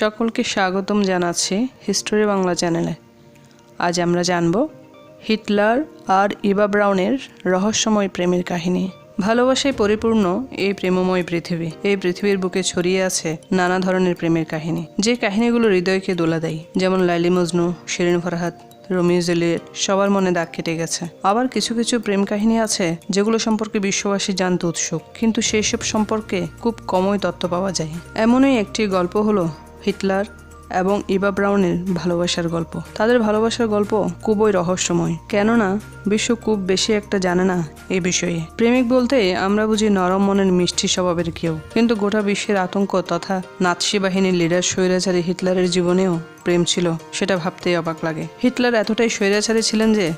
সকলকে স্বাগতম জানাচ্ছি হিস্টোরি বাংলা চ্যানেলে। আজ আমরা জানব হিটলার আর ইবা ব্রাউনের রহস্যময় প্রেমের কাহিনী। ভালোবাসায় পরিপূর্ণ এই প্রেমময় পৃথিবী, এই পৃথিবীর বুকে ছড়িয়ে আছে নানা ধরনের প্রেমের কাহিনী। যে কাহিনীগুলো হৃদয়কে দোলা দেয়, যেমন Laili Majnu, Shirin Farhad, Romeo Juliet, সবার মনে দাগ কেটে গেছে। আবার কিছু কিছু প্রেম কাহিনী আছে যেগুলো সম্পর্কে বিশ্ববাসী জানতে উৎসুক, কিন্তু সেই সব সম্পর্কে খুব কমই তথ্য পাওয়া যায়। এমনই একটি গল্প হলো হিটলার এবং ইবা ব্রাউনের ভালোবাসার গল্প। তাদের ভালোবাসার গল্প খুবই রহস্যময়। কেননা, বিশ্ব খুব বেশি একটা জানে না এ বিষয়ে। প্রেমিক বলতে আমরা বুঝি নরম মনের মিষ্টি স্বভাবের কেউ। কিন্তু গোটা বিশ্বের আতঙ্ক তথা নাৎসি বাহিনীর লিডার স্বৈরাচারী হিটলারের জীবনেও প্রেম ছিল, সেটা ভাবতেই অবাক লাগে। হিটলার এতটাই স্বৈরাচারী ছিলেন যে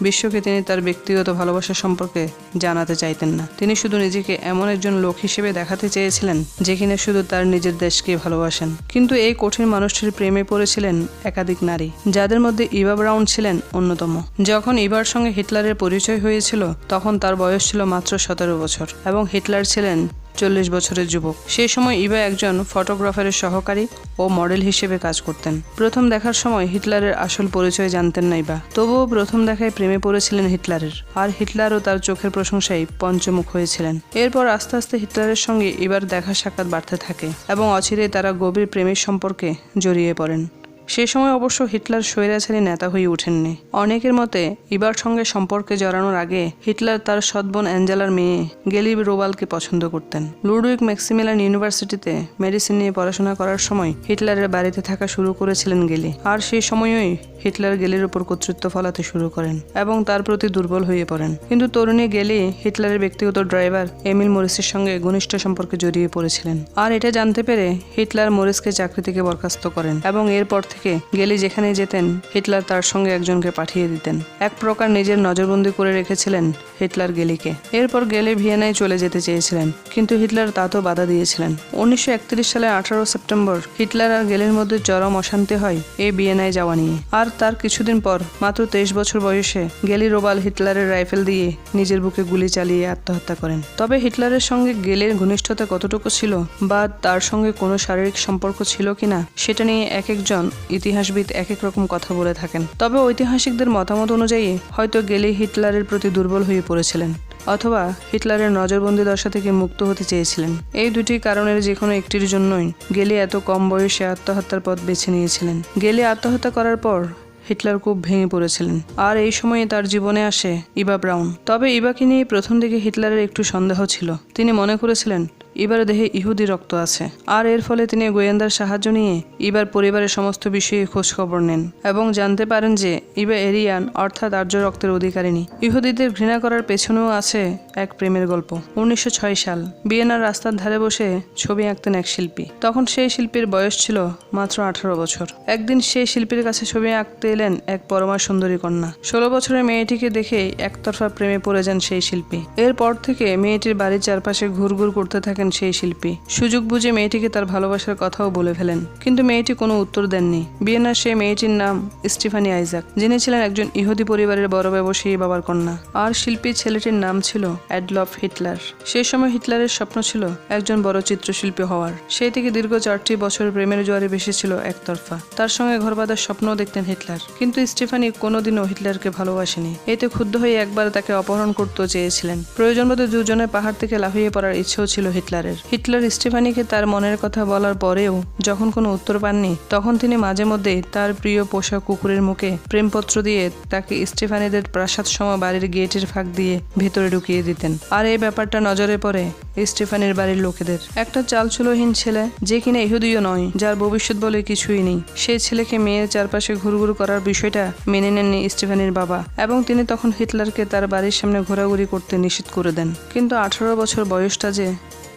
বিশ্বকে তিনি তার ব্যক্তিগত ভালোবাসা সম্পর্কে জানাতে চাইতেন না। তিনি শুধু নিজেকে এমন একজন লোক হিসেবে দেখাতে চেয়েছিলেন, যে কিনা শুধু তার নিজের দেশকে ভালোবাসেন। কিন্তু এই কঠিন মানুষটির প্রেমে পড়েছিলেন একাধিক নারী, যাদের মধ্যে ইভা ব্রাউন ছিলেন অন্যতম। যখন ইভার সঙ্গে হিটলারের পরিচয় হয়েছিল, তখন তার বয়স ছিল মাত্র সতেরো বছর, এবং হিটলার ছিলেন চল্লিশ বছরের যুবক। সেই সময় ইভা একজন ফটোগ্রাফারের সহকারী ও মডেল হিসেবে কাজ করতেন। প্রথম দেখার সময় হিটলারের আসল পরিচয় জানতেন না ইভা তবুও প্রথম দেখায় প্রেমে পড়েছিলেন হিটলারের। আর হিটলারও তার চোখের প্রশংসায় পঞ্চমুখ হয়েছিলেন। এরপর আস্তে আস্তে হিটলারের সঙ্গে ইবার দেখা সাক্ষাৎ বাড়তে থাকে এবং অচিরেই তারা গভীর প্রেমের সম্পর্কে জড়িয়ে পড়েন। সে সময় অবশ্য হিটলার স্বৈরাচারী নেতা হয়ে ওঠেননি। অনেকের মতে, ইবার সঙ্গে সম্পর্কে জড়ানোর আগে হিটলার তার সৎবোন অ্যাঞ্জেলার মেয়ে গেলিব রোবালকে পছন্দ করতেন। লুডউইক ম্যাক্সিমিলান ইউনিভার্সিটিতে মেডিসিন নিয়ে পড়াশোনা করার সময় হিটলারের বাড়িতে থাকা শুরু করেছিলেন গেলি। আর সেই সময়ই হিটলার গেলির উপর কর্তৃত্ব ফলাতে শুরু করেন এবং তার প্রতি দুর্বল হয়ে পড়েন। কিন্তু তরুণী গেলি হিটলারের ব্যক্তিগত ড্রাইভার এমিল মরিসের সঙ্গে ঘনিষ্ঠ সম্পর্কে জড়িয়ে পড়েছিলেন। আর এটা জানতে পেরে হিটলার মরিসকে চাকরি থেকে বরখাস্ত করেন এবং এরপর থেকে গেলি যেখানে যেতেন, হিটলার তার সঙ্গে একজনকে পাঠিয়ে দিতেন। এক প্রকার নিজের নজরবন্দি করে রেখেছিলেন হিটলার গেলিকে। এরপর গেলে ভিয়েনায় চলে যেতে চেয়েছিলেন, কিন্তু হিটলার তাতেও বাধা দিয়েছিলেন। উনিশশো সালে আঠারো সেপ্টেম্বর, হিটলার আর গেলের মধ্যে চরম অশান্তি হয় এই বিয়েনায় যাওয়া নিয়ে। আর তার কিছুদিন পর, মাত্র তেইশ বছর বয়সে, গেলি রোবাল হিটলারের রাইফেল দিয়ে নিজের বুকে গুলি চালিয়ে আত্মহত্যা করেন। তবে হিটলারের সঙ্গে গেলের ঘনিষ্ঠতা কতটুকু ছিল, বা তার সঙ্গে কোনো শারীরিক সম্পর্ক ছিল কিনা, সেটা নিয়ে এক একজন ইতিহাসবিদ এক এক রকম কথা বলে থাকেন। তবে ঐতিহাসিকদের মতামত অনুযায়ী, হয়তো গেলে হিটলারের প্রতি দুর্বল হয়ে পড়েছিলেন, অথবা হিটলারের নজরবন্দি দশা থেকে মুক্ত হতে চেয়েছিলেন। এই দুটি কারণের যে কোনো একটির জন্যই গেলে এত কম বয়সে আত্মহত্যার পথ বেছে নিয়েছিলেন। গেলে আত্মহত্যা করার পর হিটলার খুব ভেঙে পড়েছিলেন। আর এই সময়ে তার জীবনে আসে ইবা ব্রাউন। তবে ইবাকে নিয়ে প্রথম দিকে হিটলারের একটু সন্দেহ ছিল। তিনি মনে করেছিলেন, ইবার দেহে ইহুদি রক্ত আছে। আর এর ফলে তিনি গোয়েন্দার সাহায্য নিয়ে ইবার পরিবারের সমস্ত বিষয়ে খোঁজখবর নেন এবং জানতে পারেন যে ইবা এরিয়ান, অর্থাৎ আর্য রক্তের অধিকারিণী, ইহুদিদের ঘৃণা করার পেছনেও আছে এক প্রেমের গল্প। উনিশশো ছয় সাল, বিয়েনার রাস্তার ধারে বসে ছবি আঁকতেন এক শিল্পী। তখন সেই শিল্পীর বয়স ছিল মাত্র আঠারো বছর। একদিন সেই শিল্পীর কাছে ছবি আঁকতে এলেন এক পরমা সুন্দরী কন্যা। ষোলো বছরের মেয়েটিকে দেখে একতরফা প্রেমে পড়ে যান সেই শিল্পী। এরপর থেকে মেয়েটির বাড়ির চারপাশে ঘুরঘুর করতে থাকেন সেই শিল্পী। সুযোগ বুঝে মেয়েটিকে তার ভালোবাসার কথাও বলে ফেলেন। কিন্তু মেয়েটি কোনো উত্তর দেননি। বিয়েনার সেই মেয়েটির নাম স্টিফানি আইজাক, যিনি ছিলেন একজন ইহুদি পরিবারের বড় ব্যবসায়ী বাবার কন্যা। আর শিল্পী ছেলেটির নাম ছিল অ্যাডলফ হিটলার। সেই সময় হিটলারের স্বপ্ন ছিল একজন বড় চিত্রশিল্পী হওয়ার। সেই থেকে দীর্ঘ চারটি বছর প্রেমের জোয়ারে বেশিছিল একতরফা। তার সঙ্গে ঘর বাঁধার স্বপ্নও দেখতেন হিটলার। কিন্তু স্টিফানি কোনোদিনও হিটলারকে ভালোবাসেনি। এতে ক্ষুব্ধ হয়ে একবার তাকে অপহরণ করতেও চেয়েছিলেন। প্রয়োজন মতো দুজনে পাহাড় থেকে লাফিয়ে পড়ার ইচ্ছেও ছিল হিটলারের। হিটলার স্টিফানিকে তার মনের কথা বলার পরেও যখন কোনো উত্তর পাননি, তখন তিনি মাঝে মধ্যে তার প্রিয় পোষা কুকুরের মুখে প্রেমপত্র দিয়ে তাকে স্টিফানিদের প্রাসাদ সম বাড়ির গেটের ফাঁক দিয়ে ভেতরে ঢুকিয়ে দিতেন। আর এই ব্যাপারটা নজরে পড়ে স্টিফানির বাড়ির লোকেদের। একটা চালচুলোহীন ছেলে যে কিনা ইহুদিও নয়, যার ভবিষ্যৎ বলে কিছুই নেই। সেই ছেলেকে মেয়ের চারপাশে ঘুরঘুর করার বিষয়টা মেনে নেননি স্টিফানির বাবা এবং তিনি তখন হিটলারকে তার বাড়ির সামনে ঘোরাঘুরি করতে নিষেধ করে দেন। কিন্তু আঠারো বছর বয়সটা যে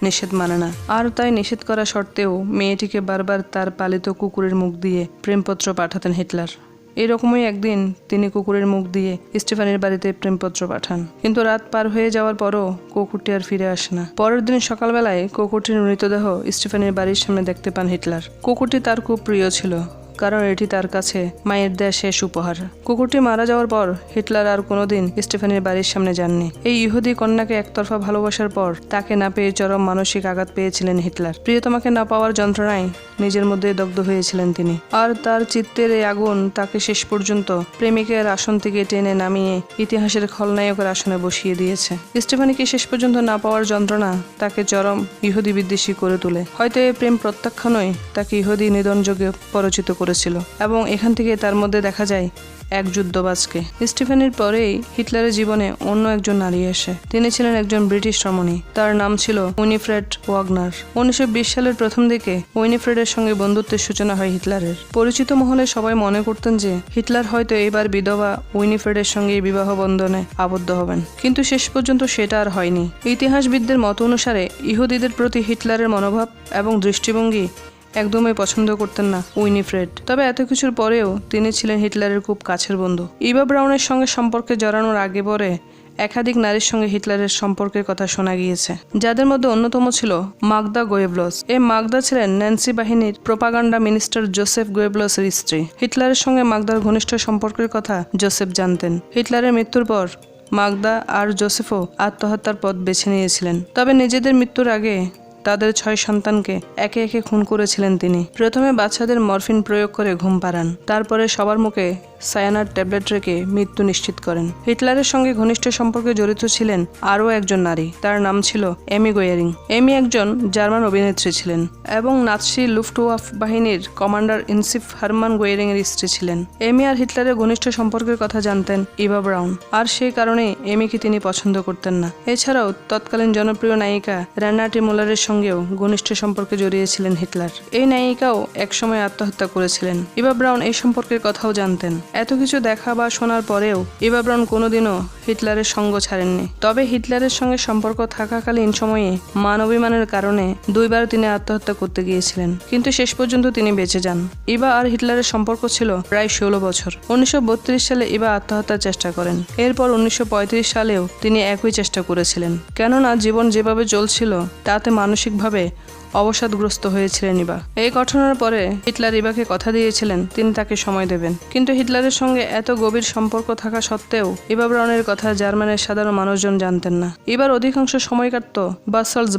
নিষেধ মানে না। আর তাই নিষেধ করা সত্ত্বেও মেয়েটিকে বারবার তার পালিত কুকুরের মুখ দিয়ে প্রেমপত্র পাঠাতেন হিটলার। এরকমই একদিন তিনি কুকুরের মুখ দিয়ে স্টিফানের বাড়িতে প্রেমপত্র পাঠান। কিন্তু রাত পার হয়ে যাওয়ার পরও কুকুরটি আর ফিরে আসে না। পরের দিন সকালবেলায় কুকুরটির মৃতদেহ স্টিফানের বাড়ির সামনে দেখতে পান হিটলার। কুকুরটি তার খুব প্রিয় ছিল। কারণ এটি তার কাছে মায়ের দেয়া শেষ উপহার। কুকুরটি মারা যাওয়ার পর হিটলার আর কোনোদিন স্টিফেনের বাড়ির সামনে যাননি। এই ইহুদি কন্যাকে একতরফা ভালোবাসার পর তাকে না পেয়ে চরম মানসিক আঘাত পেয়েছিলেন হিটলার। প্রিয়তমাকে না পাওয়ার যন্ত্রণায় নিজের মধ্যে দগ্ধ হয়েছিলেন তিনি। আর তার চিত্তের এই আগুন তাকে শেষ পর্যন্ত প্রেমিকের আসন থেকে টেনে নামিয়ে ইতিহাসের খলনায়কের আসনে বসিয়ে দিয়েছে। স্টিফানিকে শেষ পর্যন্ত না পাওয়ার যন্ত্রণা তাকে চরম ইহুদি বিদ্বেষী করে তোলে। হয়তো এই প্রেম প্রত্যাখ্যানই তাকে ইহুদি নিধনযোগে পরিচিত করেছিল এবং এখান থেকে তার মধ্যে দেখা যায় এক যুদ্ধবাজকে। স্টিফেনের পরেই হিটলারের জীবনে অন্য একজন নারী আসে। তিনি ছিলেন একজন ব্রিটিশ রমণী। তার নাম ছিল উইনিফ্রেড ওয়াগনার। উনিশশো বিশ সালের প্রথম দিকে উইনিফ্রেডের সঙ্গে বন্ধুত্বের সূচনা হয় হিটলারের। পরিচিত মহলে সবাই মনে করতেন যে হিটলার হয়তো এবার বিধবা উইনিফ্রেডের সঙ্গে বিবাহ বন্ধনে আবদ্ধ হবেন। কিন্তু শেষ পর্যন্ত সেটা আর হয়নি। ইতিহাসবিদদের মত অনুসারে ইহুদিদের প্রতি হিটলারের মনোভাব এবং দৃষ্টিভঙ্গি একদমই পছন্দ করতেন না উইনিফ্রেড। তবে এত কিছুর পরেও তিনি ছিলেন হিটলারের খুব কাছের বন্ধু। ইভা ব্রাউনের সঙ্গে সম্পর্কে জড়ানোর আগে পরে একাধিক নারীর সঙ্গে হিটলারের সম্পর্কের কথা শোনা গিয়েছে। যাদের মধ্যে অন্যতম ছিল মাগদা গোয়েবলস। এই মাগদা ছিলেন ন্যান্সি বাহিনীর প্রোপাগান্ডা মিনিস্টার জোসেফ গোয়েবলসের স্ত্রী। হিটলারের সঙ্গে মাগদার ঘনিষ্ঠ সম্পর্কের কথা জোসেফ জানতেন। হিটলারের মৃত্যুর পর মাগদা আর জোসেফও আত্মহত্যার পথ বেছে নিয়েছিলেন। তবে নিজেদের মৃত্যুর আগে তাদের ছয় সন্তানকে একে একে খুন করেছিলেন তিনি। প্রথমে বাচ্চাদের মরফিন প্রয়োগ করে ঘুম পাড়ান। তারপরে সবার মুখে সায়ানার ট্যাবলেট রেখে মৃত্যু নিশ্চিত করেন। হিটলারের সঙ্গে ঘনিষ্ঠ সম্পর্কে জড়িত ছিলেন আরও একজন নারী। তার নাম ছিল এমি গোয়ারিং। এমি একজন জার্মান অভিনেত্রী ছিলেন এবং নাৎসি লুফটওয়াফ বাহিনীর কমান্ডার ইনসিফ হারমান গোয়ারিং এর স্ত্রী ছিলেন। এমি আর হিটলারের ঘনিষ্ঠ সম্পর্কের কথা জানতেন ইভা ব্রাউন। আর সেই কারণে এমিকে তিনি পছন্দ করতেন না। এছাড়াও তৎকালীন জনপ্রিয় নায়িকা র্যানাটি মুলারের সঙ্গেও ঘনিষ্ঠ সম্পর্কে জড়িয়েছিলেন হিটলার। এই নায়িকাও একসময় আত্মহত্যা করেছিলেন। ইভা ব্রাউন এই সম্পর্কের কথাও জানতেন। এত কিছু দেখা বা শোনার পরেও ইভা ব্রাউন কোনোদিনও হিটলারের সঙ্গ ছাড়েননি। তবে হিটলারের সঙ্গে সম্পর্ক থাকাকালীন সময়ে মানবিমানের কারণে দুইবার তিনি আত্মহত্যা করতে গিয়েছিলেন। কিন্তু শেষ পর্যন্ত তিনি বেঁচে যান। ইবা আর হিটলারের সম্পর্ক ছিল প্রায় ষোলো বছর। উনিশশো বত্রিশ সালে ইবা আত্মহত্যার চেষ্টা করেন। এরপর উনিশশো পঁয়ত্রিশ সালেও তিনি একই চেষ্টা করেছিলেন। কেননা জীবন যেভাবে চলছিল, তাতে মানসিকভাবে অবসাদগ্রস্ত হয়েছিলেন ইবা এই ঘটনার পরে হিটলার ইবাকে কথা দিয়েছিলেন, তিনি তাকে সময় দেবেন। কিন্তু হিটলারের সঙ্গে এত গভীর সম্পর্ক থাকা সত্ত্বেও ইবা ব্রাউনের কথা জার্মানের সাধারণ মানুষজন জানতেন না। এবার অধিকাংশ সময় কাটত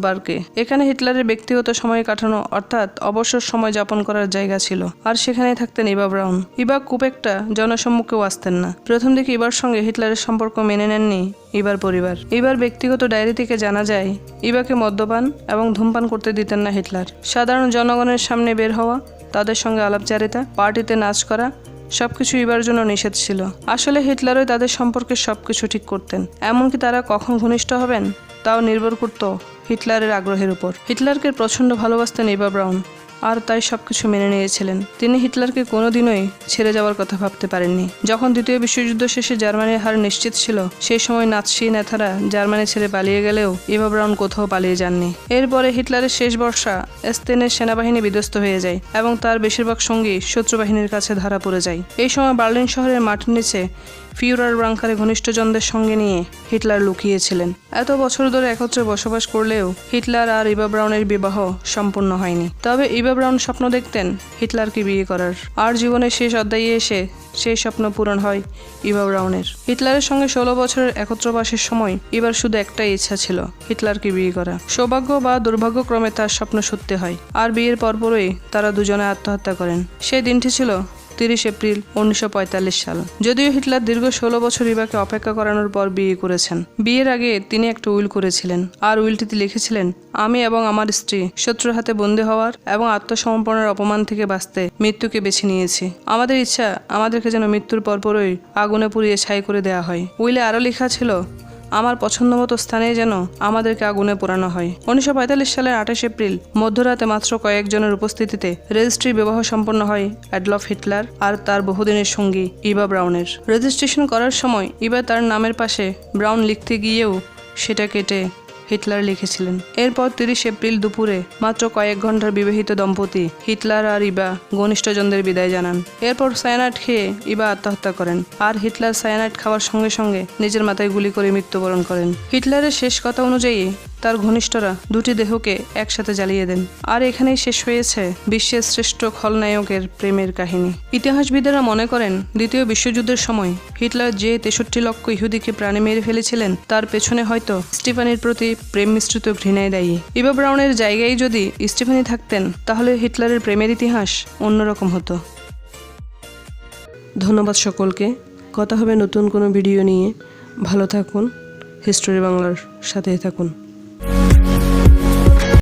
বার্কে এখানে হিটলারের ব্যক্তিগত সময় কাটানো অর্থাৎ অবসর সময় যাপন করার জায়গা ছিল, আর সেখানে থাকতেন ইবা ব্রাউন। ইবা খুব একটা জনসম্মুখেও আসতেন না। প্রথম দিকে ইবার সঙ্গে হিটলারের সম্পর্ক মেনে নেননি ইবার পরিবার। এবার ব্যক্তিগত ডায়েরি থেকে জানা যায় ইবাকে মদ্যপান এবং ধূমপান করতে দিতেন না হিটলার। সাধারণ জনগণের সামনে বের হওয়া, তাদের সঙ্গে আলাপচারিতা, পার্টিতে নাচ করা, সবকিছু ইবার জন্য নিষেধ ছিল। আসলে হিটলারই তাদের সম্পর্কে সবকিছু ঠিক করতেন। এমনকি তারা কখন ঘনিষ্ঠ হবেন, তাও নির্ভর করত হিটলারের আগ্রহের উপর। হিটলারকে প্রচণ্ড ভালোবাসতেন ইবা ব্রাউন। আর তাই সবকিছু মেনে নিয়েছিলেন। তিনি হিটলারকে কোনোদিনই ছেড়ে যাওয়ার কথা ভাবতে পারেননি। যখন দ্বিতীয় বিশ্বযুদ্ধ শেষে জার্মানির হার নিশ্চিত ছিল, সেই সময় নাৎসি নেতারা জার্মানি ছেড়ে পালিয়ে গেলেও ইভা ব্রাউন কোথাও পালিয়ে যাননি। এরপরে হিটলারের শেষ বর্ষা স্পেনের সেনাবাহিনী বিধ্বস্ত হয়ে যায় এবং তার বেশিরভাগ সঙ্গী শত্রু বাহিনীর কাছে ধরা পড়ে যায়। এই সময় বার্লিন শহরের মাটির নিচে ফিউরার ব্রাঙ্কারে ঘনিষ্ঠজনদের সঙ্গে নিয়ে হিটলার লুকিয়েছিলেন। এত বছর ধরে একত্রে বসবাস করলেও হিটলার আর ইবা ব্রাউনের বিবাহ সম্পূর্ণ হয়নি। তবে ইবা ব্রাউন স্বপ্ন দেখতেন হিটলারকে বিয়ে করার। আর জীবনের শেষ অধ্যায়ে এসে সেই স্বপ্ন পূরণ হয় ইভা ব্রাউনের। হিটলারের সঙ্গে ষোলো বছরের একত্রবাসের সময় এবার শুধু একটাই ইচ্ছা ছিল, হিটলারকে বিয়ে করা। সৌভাগ্য বা দুর্ভাগ্যক্রমে তার স্বপ্ন সত্যি হয়, আর বিয়ের পরপরই তারা দুজনে আত্মহত্যা করেন। সেই দিনটি ছিল তিরিশ এপ্রিল উনিশশো পঁয়তাল্লিশ সাল। যদিও হিটলার দীর্ঘ ষোলো বছর ইবাকে অপেক্ষা করানোর পর বিয়ে করেছেন। বিয়ের আগে তিনি একটা উইল করেছিলেন। আর উইলটিতে লিখেছিলেন, আমি এবং আমার স্ত্রী শত্রুর হাতে বন্দী হওয়ার এবং আত্মসমর্পণের অপমান থেকে বাঁচতে মৃত্যুকে বেছে নিয়েছি। আমাদের ইচ্ছা আমাদেরকে যেন মৃত্যুর পরপরই আগুনে পুড়িয়ে ছাই করে দেওয়া হয়। উইলে আরও লেখা ছিল আমার পছন্দ মতো স্থানে যেন আমাদেরকে আগুনে পোড়ানো হয়। উনিশশো পঁয়তাল্লিশ সালের আঠাশ এপ্রিল, মধ্যরাতে মাত্র কয়েকজনের উপস্থিতিতে রেজিস্ট্রি বিবাহ সম্পন্ন হয় অ্যাডলফ হিটলার আর তার বহুদিনের সঙ্গী ইবা ব্রাউনের। রেজিস্ট্রেশন করার সময় ইবা তার নামের পাশে ব্রাউন লিখতে গিয়েও সেটা কেটে হিটলার লিখেছিলেন। এরপর তিরিশ এপ্রিল দুপুরে, মাত্র কয়েক ঘণ্টার বিবাহিত দম্পতি হিটলার আর ইবা ঘনিষ্ঠজনদের বিদায় জানান। এরপর সায়ানাইট খেয়ে ইবা আত্মহত্যা করেন। আর হিটলার সায়ানাইট খাওয়ার সঙ্গে সঙ্গে নিজের মাথায় গুলি করে মৃত্যুবরণ করেন। হিটলারের শেষ কথা অনুযায়ী তার ঘনিষ্ঠরা দুটি দেহকে একসাথে জ্বালিয়ে দেন। আর এখানেই শেষ হয়েছে বিশ্বের শ্রেষ্ঠ খলনায়কের প্রেমের কাহিনী। ইতিহাসবিদেরা মনে করেন, দ্বিতীয় বিশ্বযুদ্ধের সময় হিটলার যে তেষট্টি লক্ষ ইহুদিকে প্রাণে মেরে ফেলেছিলেন, তার পেছনে হয়তো স্টিফানির প্রতি প্রেম মিশ্রিত ঘৃণায় দায়ী। ইভা ব্রাউনের জায়গায় যদি স্টিফানি থাকতেন, তাহলে হিটলারের প্রেমের ইতিহাস অন্যরকম হতো। ধন্যবাদ সকলকে। কথা হবে নতুন কোনো ভিডিও নিয়ে। ভালো থাকুন। হিস্টোরি বাংলার সাথেই থাকুন। Thank you.